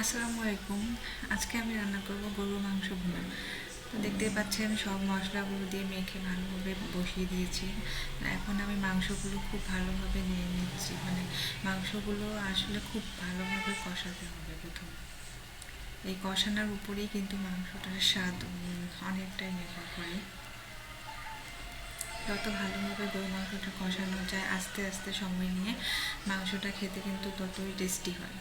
আসসালামু আলাইকুম। আজকে আমি রান্না করব গরুর মাংস ভুনা। তো দেখতেই পাচ্ছেন, সব মশলাগুলো দিয়ে মেখে ভালোভাবে বসিয়ে দিয়েছি। এখন আমি মাংসগুলো খুব ভালোভাবে নিয়ে নিচ্ছি। মানে মাংসগুলো আসলে খুব ভালোভাবে কষাতে হবে প্রথম। এই কষানোর উপরেই কিন্তু মাংসটার স্বাদ অনেকটাই নির্ভর করে। যত ভালোভাবে গরু মাংসটা কষানো যায়, আস্তে আস্তে সময় নিয়ে মাংসটা খেতে কিন্তু ততই টেস্টি হয়।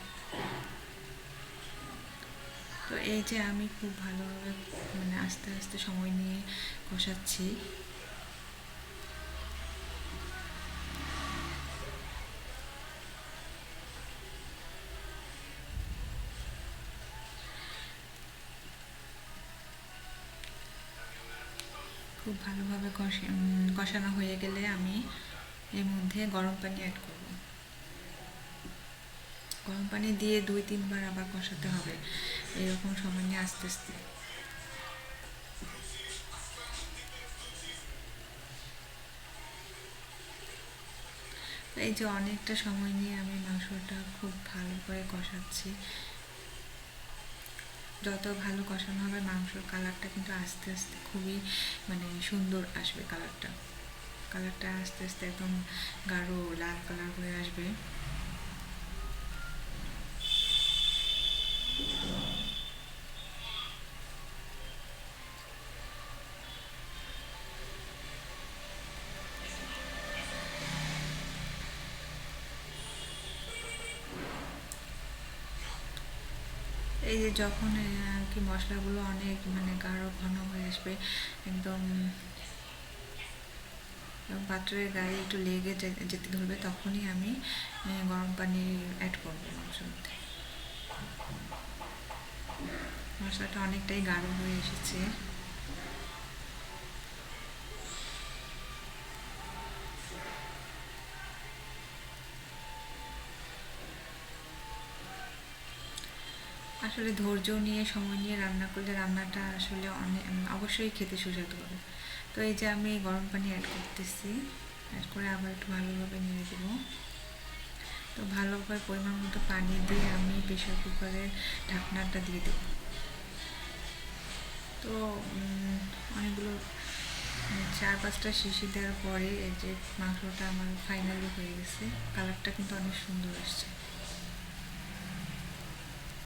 তো এই যে আমি খুব ভালোভাবে মানে আস্তে আস্তে সময় নিয়ে কষাচ্ছি খুব ভালোভাবে কষে কষানো হয়ে গেলে আমি এর মধ্যে গরম পানি অ্যাড করব। গরম পানি দিয়ে দুই, তিনবার আবার কষাতে হবে। এরকম সময় নিয়ে আস্তে আস্তে। এই যে অনেকটা সময় নিয়ে আমি মাংসটা খুব ভালো করে কষাচ্ছি। যত ভালো কষানো হবে, মাংসর কালারটা কিন্তু আস্তে আস্তে খুবই মানে সুন্দর আসবে কালারটা। কালারটা আস্তে আস্তে একদম গাঢ় লাল কালার হয়ে আসবে। এই যে যখন আর কি মশলাগুলো অনেক মানে গাঢ় ঘন হয়ে আসবে, একদম পাত্রের গায়ে একটু লেগে যেতে ধরবে, তখনই আমি গরম পানি অ্যাড করব মাংসের মধ্যে। মশলাটা অনেকটাই গাঢ় হয়ে এসেছে। আসলে ধৈর্য নিয়ে সময় নিয়ে রান্না করলে রান্নাটা আসলে অনেক অবশ্যই খেতে সুস্বাদু হবে। তো এই যে আমি গরম পানি অ্যাড করতেছি অ্যাড করে আবার একটু ভালোভাবে নিয়ে দেবো। তো ভালোভাবে পরিমাণ মতো পানি দিয়ে আমি প্রেশার কুকারের ঢাকনাটা দিয়ে দেবো। তো অনেকগুলো চার পাঁচটা শিশি দেওয়ার পরে এই যে মাংসটা আমার ফাইনালি হয়ে গেছে। কালারটা কিন্তু অনেক সুন্দর আসছে।